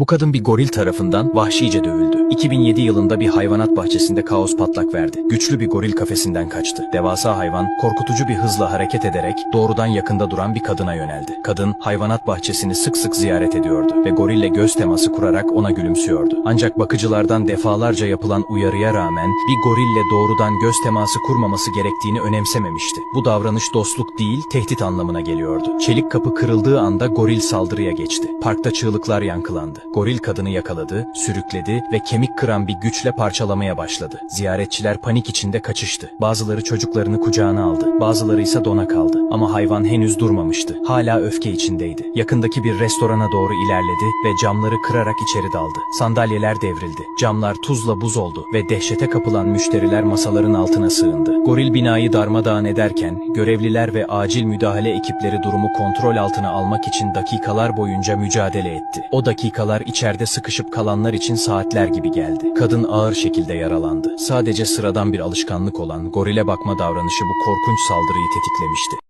Bu kadın bir goril tarafından vahşice dövüldü. 2007 yılında bir hayvanat bahçesinde kaos patlak verdi. Güçlü bir goril kafesinden kaçtı. Devasa hayvan korkutucu bir hızla hareket ederek doğrudan yakında duran bir kadına yöneldi. Kadın hayvanat bahçesini sık sık ziyaret ediyordu ve gorille göz teması kurarak ona gülümsüyordu. Ancak bakıcılardan defalarca yapılan uyarıya rağmen bir gorille doğrudan göz teması kurmaması gerektiğini önemsememişti. Bu davranış dostluk değil, tehdit anlamına geliyordu. Çelik kapı kırıldığı anda goril saldırıya geçti. Parkta çığlıklar yankılandı. Goril kadını yakaladı, sürükledi ve kemik kıran bir güçle parçalamaya başladı. Ziyaretçiler panik içinde kaçıştı. Bazıları çocuklarını kucağına aldı, bazıları ise dona kaldı. Ama hayvan henüz durmamıştı. Hala öfke içindeydi. Yakındaki bir restorana doğru ilerledi ve camları kırarak içeri daldı. Sandalyeler devrildi. Camlar tuzla buz oldu ve dehşete kapılan müşteriler masaların altına sığındı. Goril binayı darmadağın ederken görevliler ve acil müdahale ekipleri durumu kontrol altına almak için dakikalar boyunca mücadele etti. O dakikalar içeride sıkışıp kalanlar için saatler geldi. Kadın ağır şekilde yaralandı. Sadece sıradan bir alışkanlık olan gorile bakma davranışı bu korkunç saldırıyı tetiklemişti.